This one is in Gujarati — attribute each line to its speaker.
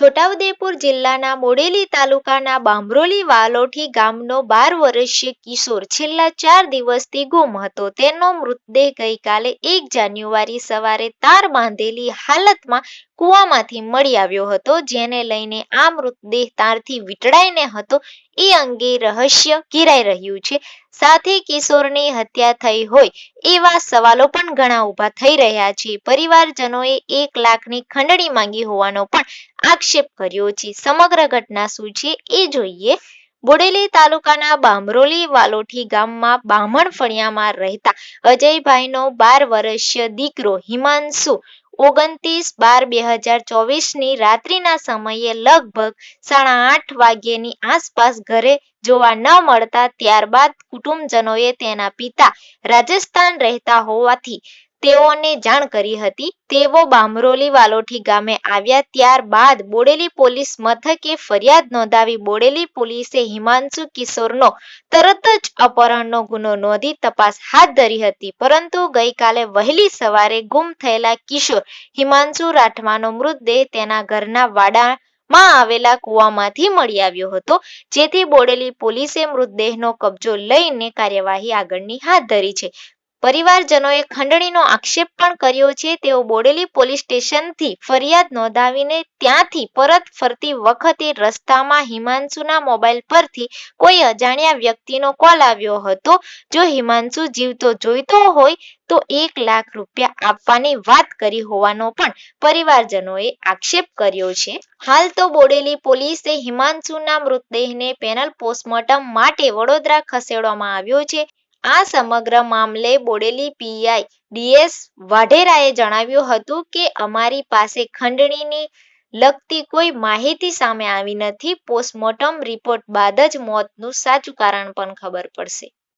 Speaker 1: છોટાઉદેપુર જિલ્લાના મોડેલી તાલુકાના બાંભરોલી વાલોઠી ગામનો બાર વર્ષીય કિશોર છેલ્લા ચાર દિવસથી ગુમ હતો. તેનો મૃતદેહ ગઈકાલે એક જાન્યુઆરી સવારે તાર બાંધેલી હાલતમાં કૂવામાંથી મળી આવ્યો હતો, જેને લઈને આ મૃતદેહ તારથી વીંટળાઈને હતો. એ અંગે રહસ્ય ઘેરાઈ રહ્યું છે. સાથે કિશોરની હત્યા થઈ હોય એવા સવાલો પણ ઘણા ઊભા થઈ રહ્યા છે. પરિવારજનોએ એક લાખની ખંડણી માંગી હોવાનો પણ આક્ષેપ કર્યો છે. સમગ્ર ઘટના શું છે એ જોઈએ. બોડેલી તાલુકાના બામરોલી વાલોઠી ગામમાં બામણ ફળિયામાં રહેતા અજયભાઈનો બાર વર્ષીય દીકરો હિમાંશુ ઓગણત્રીસ બાર બે હજાર ચોવીસની રાત્રિના સમયે લગભગ સાડા આઠ વાગ્યેની આસપાસ ઘરે જોવા ન મળતા ત્યારબાદ કુટુંબજનોએ તેના પિતા રાજસ્થાન રહેતા હોવાથી તેઓને જાણ કરી હતી. તેઓ બામરોલી વાલોઠી ગામે આવ્યા ત્યારબાદ બોડેલી પોલીસ મથકે ફરિયાદ નોંધાવી બોડેલી પોલીસે હિમાંશુ કિશોરનો તરત જ અપહરણનો ગુનો નોંધી તપાસ હાથ ધરી હતી. પરંતુ ગઈકાલે વહેલી સવારે ગુમ થયેલા કિશોર હિમાંશુ રાઠવાનો મૃતદેહ તેના ઘરના વાડા માં આવેલા કૂવામાંથી મળી આવ્યો હતો. જેથી બોડેલી પોલીસે મૃતદેહનો કબજો લઈને કાર્યવાહી આગળની હાથ ધરી છે. પરિવારજનોએ ખંડણીનો આક્ષેપ પણ કર્યો છે. તેઓ બોડેલી પોલીસ સ્ટેશનથી ફરિયાદ નોંધાવીને ત્યાંથી પરત ફરતી વખતે રસ્તામાં હિમાંશુના મોબાઈલ પરથી કોઈ અજાણ્યા વ્યક્તિનો કોલ આવ્યો હતો. જો હિમાંશુ જીવતો જોઈતો હોય તો એક લાખ રૂપિયા આપવાની વાત કરી હોવાનો પણ પરિવારજનોએ આક્ષેપ કર્યો છે. હાલ તો બોડેલી પોલીસે હિમાંશુના મૃતદેહને પેનલ પોસ્ટમોર્ટમ માટે વડોદરા ખસેડવામાં આવ્યો છે. આ સમગ્ર મામલે બોડેલી પીઆઈ ડીએસ વાઢેરાએ જણાવ્યું હતું કે અમારી પાસે ખંડણીની લગતી કોઈ માહિતી સામે આવી નથી. પોસ્ટમોર્ટમ રિપોર્ટ બાદ જ મોતનું સાચું કારણ પણ ખબર પડશે.